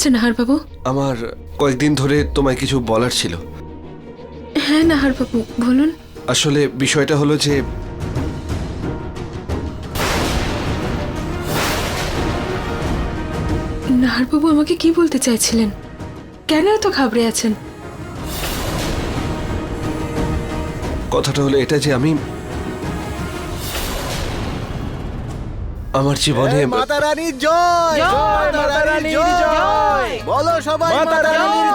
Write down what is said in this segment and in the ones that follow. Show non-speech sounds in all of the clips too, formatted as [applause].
হয়েছে নাহারবাবু? আমার কয়েকদিন ধরে তোমায় কিছু বলার ছিল। হ্যাঁ নাহারবাবু বলুন। আসলে বিষয়টা হলো যে নাহারবাবু আমাকে কি বলতে চাইছিলেন? কেন এত ঘাবড়ে আছেন? কথাটা হলো এটা যে আমি আমার জীবনে মাতা রানীর জয়! জয় মাতা রানীর জয়! বলো সবাই মাতা রানীর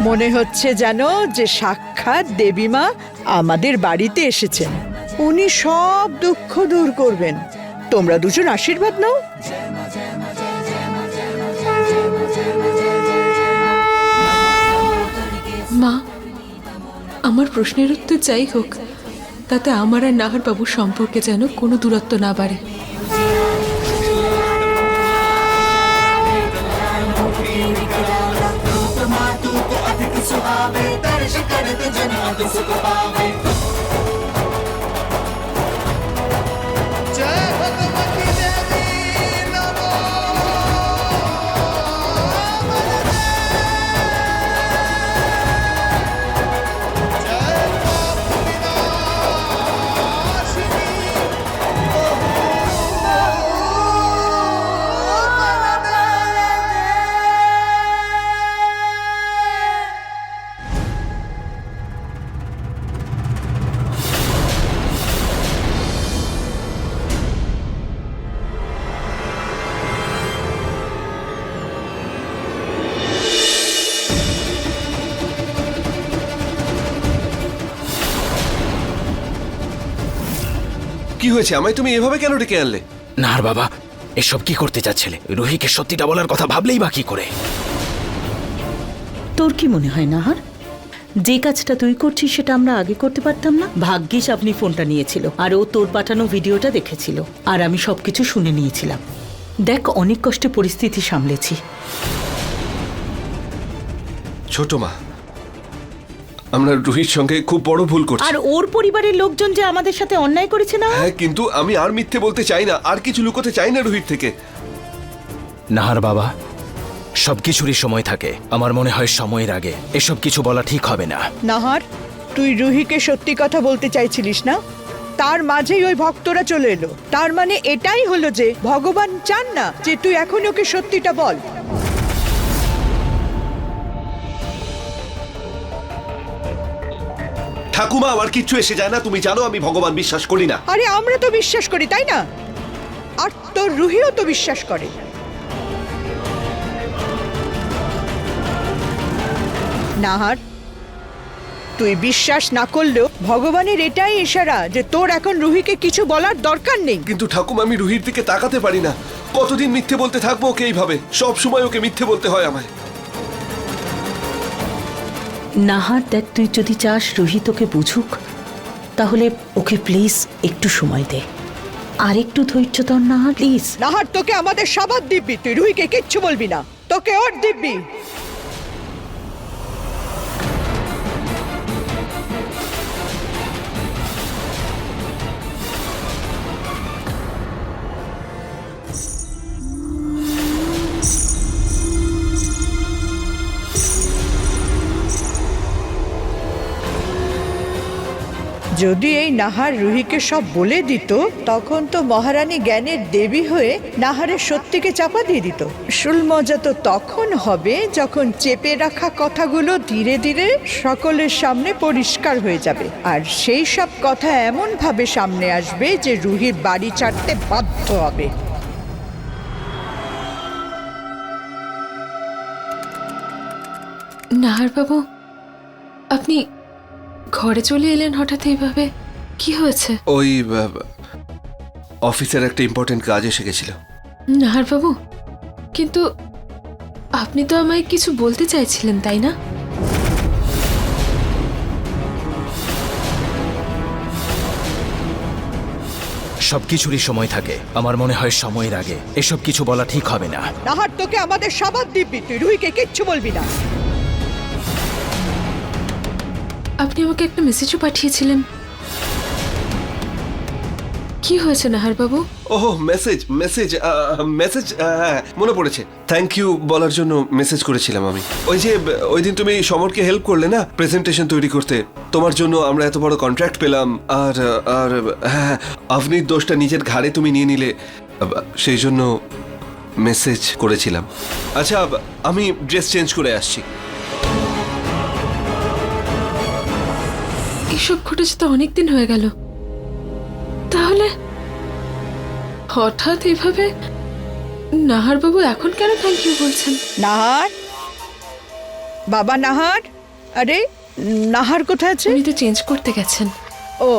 মনে হচ্ছে যেন যে সাক্ষাৎ দেবীমা আমাদের বাড়িতে এসেছেন। উনি সব দুঃখ দূর করবেন। তোমরা দুজন আশীর্বাদ নাও। মা, আমার প্রশ্নের উত্তর যাই হোক, তাতে আমার আর নাহারবাবুর সম্পর্কে যেন কোনো দূরত্ব না বাড়ে। पावे दर्श करत जना दुख पावे? কি হয়েছে? আমায় তুমি এভাবে কেন ডেকে আনলে? না আর বাবা এসব কি করতে চাচ্ছিলে? রুহিকে সত্যিটা বলার কথা ভাবলেই বা কি করে? তোর কি মনে হয় নাহার? যে কাজটা তুই করছিস সেটা আমরা আগে করতে পারতাম না? ভাগ্যিস আপনি ফোনটা নিয়েছিল আর ও তোর পাঠানো ভিডিওটা দেখেছিল আর আমি সবকিছু শুনে নিয়েছিলাম। দেখ অনেক কষ্টে পরিস্থিতি সামলেছি। ছোট মা আমরা রুহির সঙ্গে খুব বড় ভুল করছি। আর ওর পরিবারের লোকজন যে আমাদের সাথে অন্যায় করেছে না? হ্যাঁ কিন্তু আমি আর মিথ্যে বলতে চাই না। আর কিছু লুকোতে চাই না রুহির থেকে। নাহার বাবা সবকিছুরই সময় থাকে। আমার মনে হয় সময়ের আগে এসব কিছু বলা ঠিক হবে না। নাহার তুই রুহিকে সত্যি কথা বলতে চাইছিলিস না? তার মাঝেই ওই ভক্তরা চলে এলো। তার মানে এটাই হলো যে ভগবান চান না যে তুই এখন ওকে সত্যিটা বল। ঠাকুমা আমার কিচ্ছু এসে যায় না। তুমি জানো আমি ভগবান বিশ্বাস করি না। আরে আমরা তো বিশ্বাস করি তাই না? আর তোর রুহিও তো বিশ্বাস করে। নাহার তুই বিশ্বাস না করলেও ভগবানের এটাই ইশারা যে তোর এখন রুহিকে কিছু বলার দরকার নেই। কিন্তু ঠাকুমা আমি রুহির দিকে তাকাতে পারি না। কতদিন মিথ্যে বলতে থাকব ওকে এইভাবে? সব সময় ওকে মিথ্যে বলতে হয় আমায়। নাহার দেখ, তুই যদি চাস রুহি তোকে বুঝুক, তাহলে ওকে প্লিজ একটু সময় দে। আর একটু ধৈর্য তোর নাহার প্লিজ নাহার, তোকে আমাদের সবার দিব্যি। তুই রুহিকে কিচ্ছু বলবি না। তোকে ওর দিব্যি। যদি এই নাহার রুহিকে সব বলে দিত, তখন তো মহারানী জ্ঞানের দেবী হয়ে নাহারের সত্যিকে চাপা দিয়ে দিত। আসল মজা তো তখন হবে যখন চেপে রাখা কথাগুলো ধীরে ধীরে সকলের সামনে পরিষ্কার হয়ে যাবে। আর সেই সব কথা এমন ভাবে সামনে আসবে যে রুহি বাড়ি ছাড়তে বাধ্য হবে। নাহার বাবু আপনি ঘরে চলে এলেন হঠাৎ এইভাবে? কি হয়েছে? ওই অফিসের একটা ইম্পর্টেন্ট কাজ এসে গেছিল। নাহারবাবু কিন্তু আপনি তো আমায় কিছু বলতে চাইছিলেন তাই না? সবকিছুরই সময় থাকে। আমার মনে হয় সময়ের আগে। এসব কিছু বলা ঠিক হবে না। নাহার তোকে আমাদের সাবাদ দিবি তুই। রুহিকে কিচ্ছু বলবি না। আপনি আমাকে একটা মেসেজও পাঠিয়েছিলেন। কি হয়েছে নাহারবাবু? ওহ মেসেজ মেসেজ মেসেজ হ্যাঁ মনে পড়েছে। থ্যাংক ইউ বলার জন্য মেসেজ করেছিলাম আমি। ওই যে, ওই দিন তুমি সমরকে হেল্প করলে না প্রেজেন্টেশন তৈরি করতে, তোমার জন্য আমরা এত বড় কন্ট্রাক্ট পেলাম, আর আর হ্যাঁ আফনির দোষটা নিজের ঘাড়ে তুমি নিয়ে নিলে সেই জন্য মেসেজ করেছিলাম। আচ্ছা আমি ড্রেস চেঞ্জ করে আসছি। এসব ঘটেছে তো অনেকদিন হয়ে গেল। তাহলে হঠাৎ এভাবে নাহারবাবু এখন কেন থ্যাংক ইউ বলছেন? নাহার? বাবা নাহার? আরে নাহার কোথায় আছে? উনি তো চেঞ্জ করতে গেছেন। ও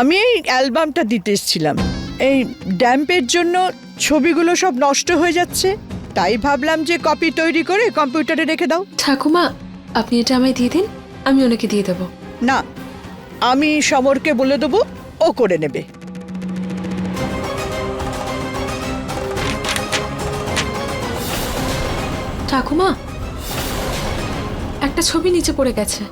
আমি এই অ্যালবামটা দিতে এসেছিলাম। এই ড্যাম্পের জন্য ছবিগুলো সব নষ্ট হয়ে যাচ্ছে তাই ভাবলাম যে কপি তৈরি করে কম্পিউটারে রেখে দাও। ঠাকুমা আপনি এটা আমায় দিয়ে দিন। আমি ওনাকে দিয়ে দেব। না আমি সমরকে বলে দেবো ও করে নেবে। ঠাকুমা একটা ছবি নিচে পড়ে গেছে।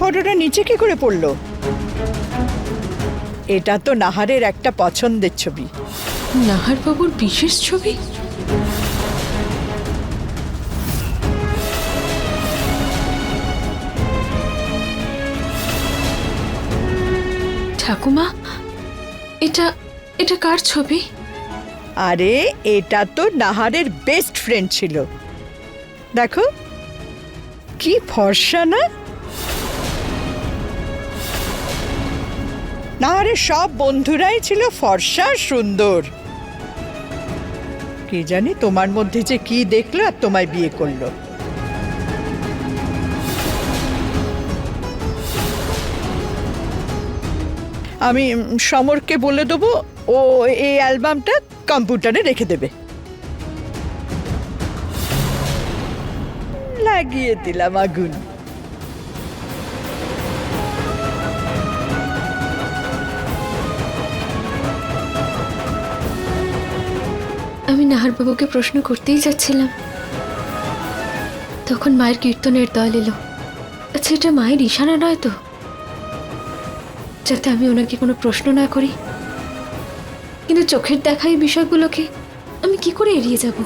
ফটোটা নিচে কি করে পড়ল? এটা তো নাহারের একটা পছন্দের ছবি। নাহার বাবুর বিশেষ ছবি? ঠাকুমা এটা এটা কার ছবি? আরে এটা তো নাহারের বেস্ট ফ্রেন্ড ছিল। দেখো কি ফর্সা না? নাহারের সব বন্ধুরাই ছিল ফর্সা সুন্দর। কি জানি তোমার মধ্যে যে কি দেখল আর তোমায় বিয়ে করল। আমি সমরকে বলে দেবো, ও এই অ্যালবামটা কম্পিউটারে রেখে দেবে। লাগিয়ে দিলাম আগুন। নাহারবাবুকে প্রশ্ন করতেই যাচ্ছিলাম। তখন মায়ের কীর্তনের দল এলো। আচ্ছা এটা মায়ের ইশারা নয় তো? যাতে আমি ওনাকে কোনো প্রশ্ন না করি। কিন্তু চোখের দেখা এই বিষয়গুলোকে আমি কি করে এড়িয়ে যাব?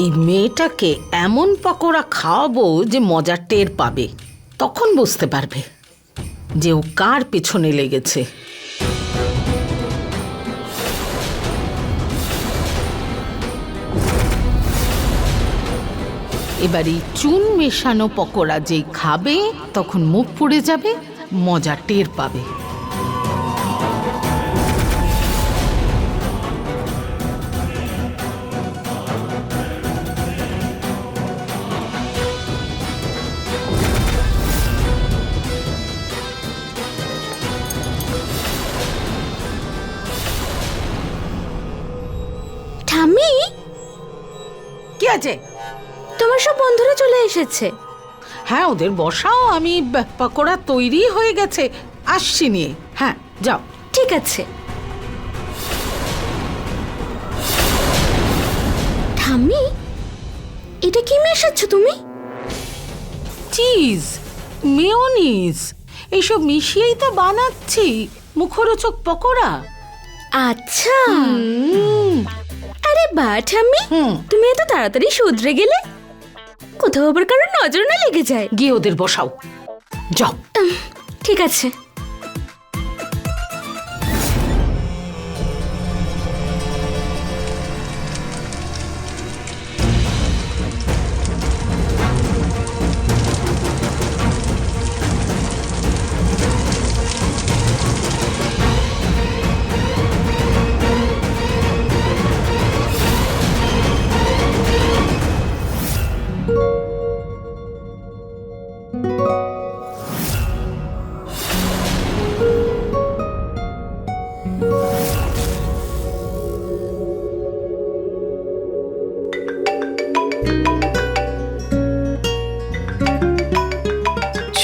এই মেয়েটাকে এমন পকোড়া খাওয়াবো যে মজার টের পাবে। তখন বুঝতে পারবে যে ও কার পেছনে লেগেছে। এবার এই চুন মেশানো পকোড়া যেই খাবে, তখন মুখ পুড়ে যাবে, মজা টের পাবে। আছে। তোমার সব বন্ধুরা চলে এসেছে। হ্যাঁ ওদের বসাও আমি ব- পকোড়া তৈরি হয়ে গেছে। আসছি নিয়ে। হ্যাঁ যাও। ঠিক আছে। ঠাম্মি এটা কি মেশাচ্ছ তুমি? চিজ মেয়োনিজ এইসব মিশিয়েই তো বানাচ্ছি। মুখরোচক পকোড়া। আচ্ছা। আরে বা ঠাম্মি। তুমি এত তাড়াতাড়ি শুধরে গেলে? কোথাও আবার কারোর নজর না লেগে যায়। গিয়ে ওদের বসাও। যাও। ঠিক আছে।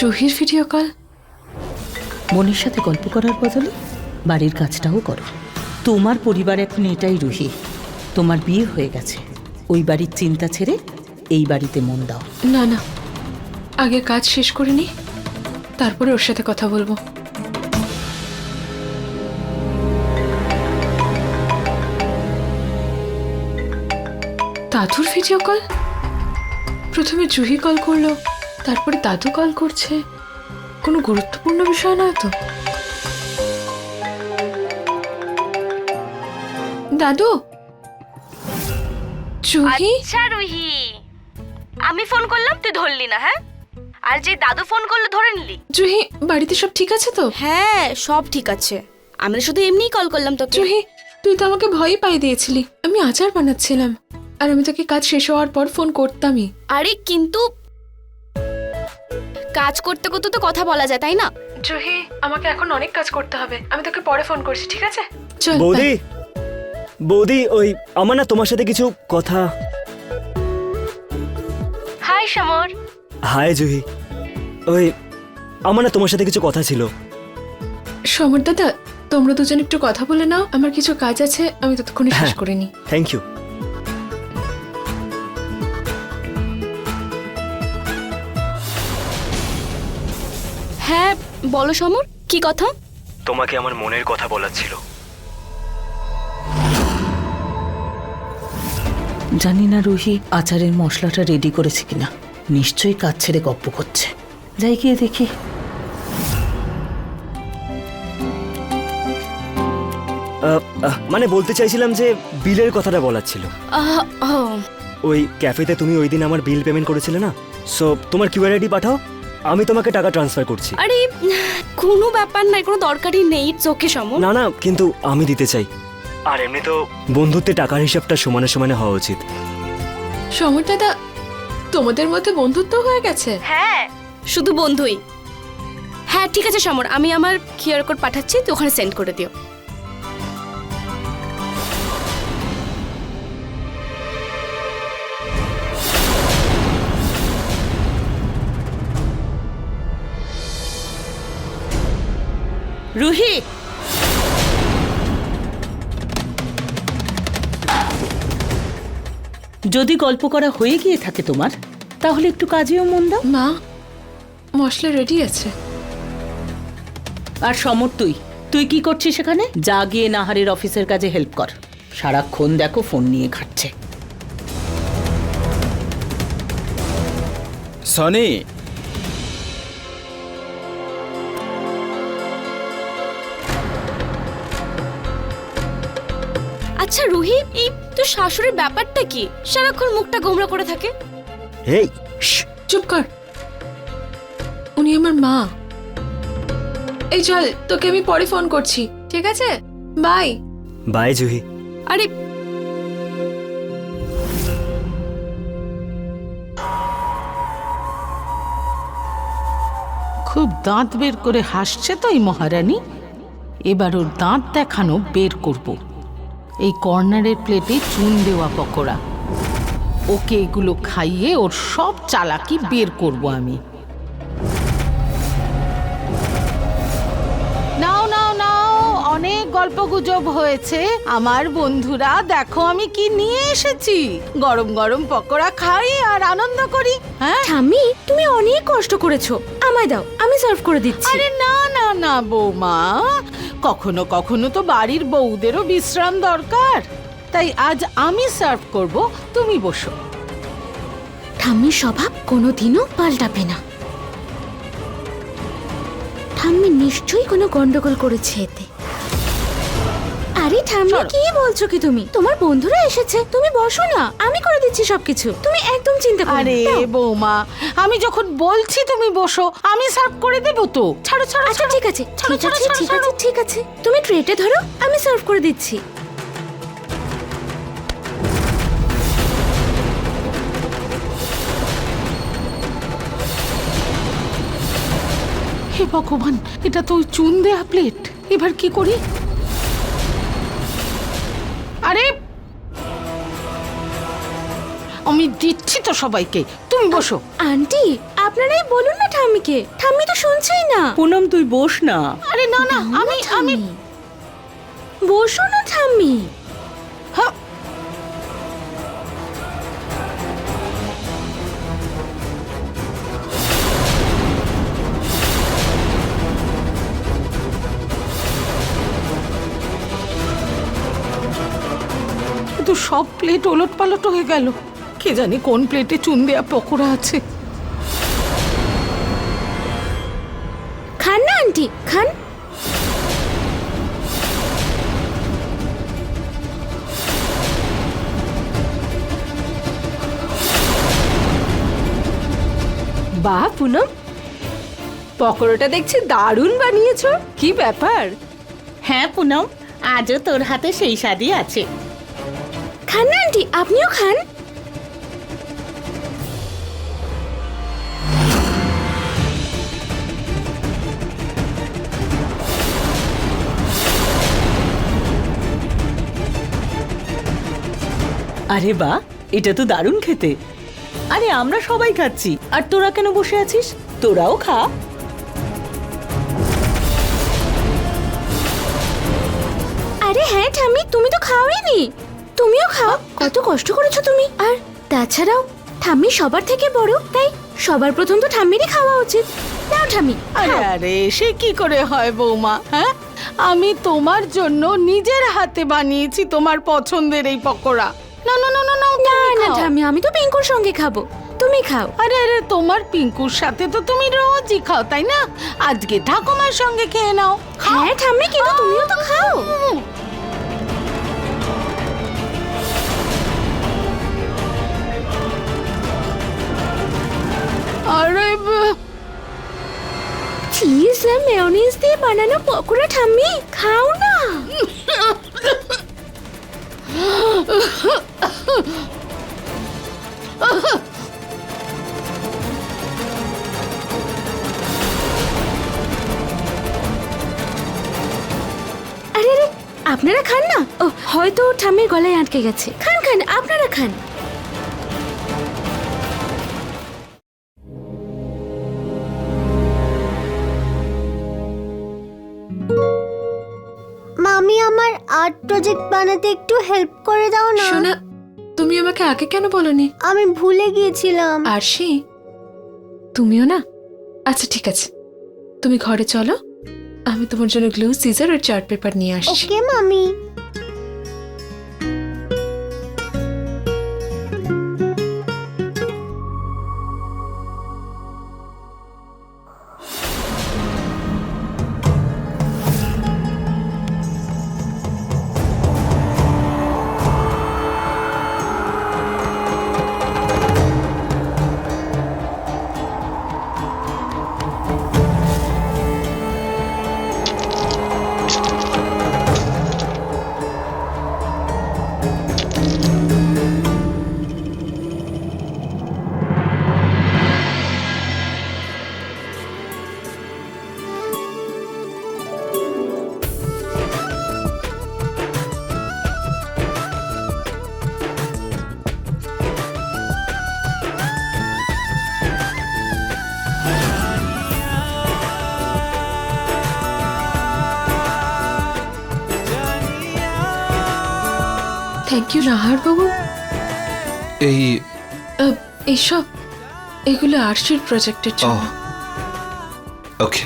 জুহির ভিডিও কল বোনের সাথে গল্প করার বদলে বাড়ির কাজটাও করো। তোমার পরিবার এখন এটাই রুহি। তোমার বিয়ে হয়ে গেছে। ওই বাড়ির চিন্তা ছেড়ে এই বাড়িতে মন দাও। না না। আগে কাজ শেষ করে নি। তারপরে ওর সাথে কথা বলব। দাদুর ভিডিও কল প্রথমে জুহি কল করল। তারপরে দাদু কল করছে। কোনো গুরুত্বপূর্ণ বিষয় নয় তো? দাদু? জুহি আচ্ছা রুহি। আমি ফোন করলাম তুই ধরলি না হ্যাঁ? আর যে দাদু ফোন করল ধরে নিলি। জুহি বাড়িতে সব ঠিক আছে তো? হ্যাঁ সব ঠিক আছে। আমি শুধু এমনিই কল করলাম তোকে। জুহি তুই তো আমাকে ভয়ই পাই দিয়েছিলি। আমি আচার বানাচ্ছিলাম। আর আমি তোকে কাজ শেষ হওয়ার পর ফোন করতামই। আরে কিন্তু কাজ করতে করতে তো কথা বলা যায় তাই না? জুহি আমাকে এখন অনেক কাজ করতে হবে। আমি তোকে পরে ফোন করছি ঠিক আছে? চল বৌদি? বৌদি ওই আমার না তোমার সাথে কিছু কথা। Hi Samar hi Juhi. ওই আমার না তোমার সাথে কিছু কথা ছিল। সমর দাদা তোমরা দুজন একটু কথা বলে নাও আমার কিছু কাজ আছে আমি ততক্ষণে শেষ। করে নিই। থ্যাংক ইউ বলো সমর কি কথা? তোমাকে আমার মনের কথা বলার ছিল। জানি না রুহি আচারের মশলাটা রেডি করেছে কিনা। নিশ্চয়ই কাজ ছেড়ে গপ্প করছে। যাই গিয়ে দেখি। মানে বলতে চাইছিলাম যে বিলের কথাটা বলার ছিল। ওই ক্যাফেতে তুমি ওই দিন আমার বিল পেমেন্ট করেছিলে না? সো তোমার কিউআর আইডি পাঠাও। আমি তোমাকে টাকা ট্রান্সফার করছি। আরে কোনো ব্যাপার নাই কোনো দরকারই নেই ইটস ওকে সমর না না কিন্তু আমি দিতে চাই। আর এমনি তো বন্ধুত্বে টাকার হিসাবটা সমানে সমানে হওয়া উচিত। সমর দাদা তোমাদের মধ্যে বন্ধুত্ব হয়ে গেছে? হ্যাঁ শুধু বন্ধুই। হ্যাঁ ঠিক আছে সমর আমি আমার কিউআর কোড পাঠাচ্ছি তুই ওখানে সেন্ড করে দিও। রুহি। যদি গল্প করা হয়ে গিয়ে থাকে তোমার তাহলে একটু কাজেও মন দাও। মা মশলা রেডি আছে। আর সমর তুই তুই কি করছিস সেখানে যা গিয়ে নাহারের অফিসের কাজে হেল্প কর। সারাক্ষণ দেখো ফোন নিয়ে ঘাটছে সনি তোর শাশুড়ির ব্যাপারটা কি? সারাক্ষণ মুখটা গোমরা করে থাকে। এই চুপ কর। উনি আমার মা। এই চল তোকে আমি পরে ফোন করছি। ঠিক আছে? বাই। বাই জুহি। আরে খুব দাঁত বের করে হাসছে তো এই মহারানী। এবার ওর দাঁত দেখানো বের করব। এই কর্নারের প্লেটে চুন দেওয়া পকোড়া। ওকে এগুলো খাইয়ে ওর সব চালাকি বের করব আমি। নাও নাও নাও অনেক গল্প গুজব হয়েছে। আমার বন্ধুরা দেখো আমি কি নিয়ে এসেছি। গরম গরম পকোড়া খাই আর আনন্দ করি হ্যাঁ? ঠাম্মি তুমি অনেক কষ্ট করেছ। আমায় দাও আমি সার্ভ করে দিচ্ছি। আরে না না না বৌমা। কখনো কখনো তো বাড়ির বউদেরও বিশ্রাম দরকার। তাই আজ আমি সার্ভ করব, তুমি বসো। ঠাম্মির স্বভাব কোনোদিনও পাল্টাবে না। ঠাম্মি নিশ্চয়ই কোনো গন্ডগোল করেছে এতে। আরে ঠাম্মি কি বলছো কি তুমি? তোমার বন্ধুরা এসেছে। তুমি বসো না। আমি করে দিচ্ছি সবকিছু। তুমি একদম চিন্তা করো না। আরে দাও। বৌমা আমি যখন বলছি তুমি বসো আমি সার্ভ করে দেবো তো। ছাড়ো ছাড়ো আচ্ছা ছাড়ো। ঠিক আছে। ছাড়ো, ঠিক ছাড়ো, আছে ছাড়ো, ঠিক ছাড়ো। আছে ঠিক আছে। তুমি ট্রেটে ধরো আমি সার্ভ করে দিচ্ছি। হে ভগবান এটা তো ওই চুন দেয়া প্লেট এবার কি করি? আমি দিচ্ছি তো সবাইকে। তুমি বসো। আন্টি আপনারাই বলুন না ঠাম্মিকে। ঠাম্মি তো শুনছেই না। পুনম তুই বস না। আরে না না আমি আমি ঠাম্মি। বসো না ঠাম্মি। হ্যাঁ, কিন্তু সব প্লেট ওলট পালট হয়ে গেল। কে জানি কোন প্লেটে চুন দেয়া পকোড়া আছে। খান না আন্টি খান। বাহ পুনম পকোড়াটা দেখছি দারুণ বানিয়েছো। কি ব্যাপার? হ্যাঁ পুনম আজও তোর হাতে সেই স্বাদই আছে। খান না আন্টি আপনিও খান। আরে বা এটা তো দারুণ খেতে। আরে আমরা সবাই খাচ্ছি আর তোরা কেন বসে আছিস? তোরাও খা। আরে হ্যাঁ ঠাম্মি তুমি তো খাওয়াইনি তুমিও খাও কত কষ্ট করেছ তুমি। আর তাছাড়াও ঠাম্মি সবার থেকে বড় তাই সবার প্রথম তো ঠাম্মিরই খাওয়া উচিত। নাও ঠাম্মি আরে আরে সে কি করে হয় বৌমা হ্যাঁ? আমি তোমার জন্য নিজের হাতে বানিয়েছি তোমার পছন্দের এই পকোড়া। না না না না না না না। ঠাম্মি আমি তো পিঙ্কুর সঙ্গে খাব। তুমি খাও। আরে আরে তোমার পিঙ্কুর সাথে তো তুমি রোজই খাও তাই না? আজকে ঠাকুমার সঙ্গে খেয়ে নাও। হ্যাঁ ঠাম্মি কিন্তু তুমিও তো খাও। আরে চিজ আর মেয়োনিজ দিয়ে বানানো পকোড়া ঠাম্মি খাও না। [laughs] আরে আরে, আপনারা খান না? ও, হয়তো ঠাম্মির গলায় আটকে গেছে। খান খান, আপনারা খান। আর্ট প্রজেক্ট বানাতে একটু হেল্প করে দাও না। শোনা তুমি আমাকে আগে কেন বলনি? আমি ভুলে গিয়েছিলাম। আরশি তুমিও না? আচ্ছা ঠিক আছে। তুমি ঘরে চলো। আমি তোমার জন্য গ্লু সিজার আর চার্ট পেপার নিয়ে আসছি। ওকে মামি। থ্যাংক ইউ নাহার বাবু এই আহ, এইসব এগুলো আরশির প্রজেক্টের জন্য। ওকে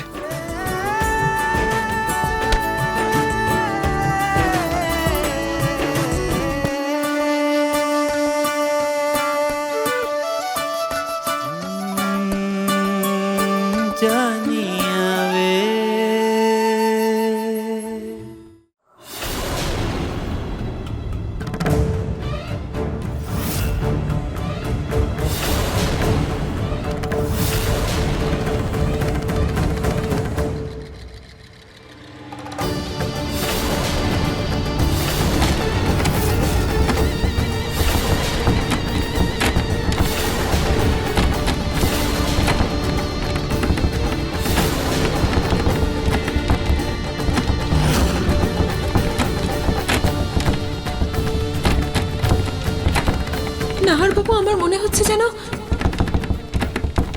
হচ্ছে যেন?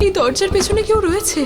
এই দরজার পেছনে কেউ রয়েছে।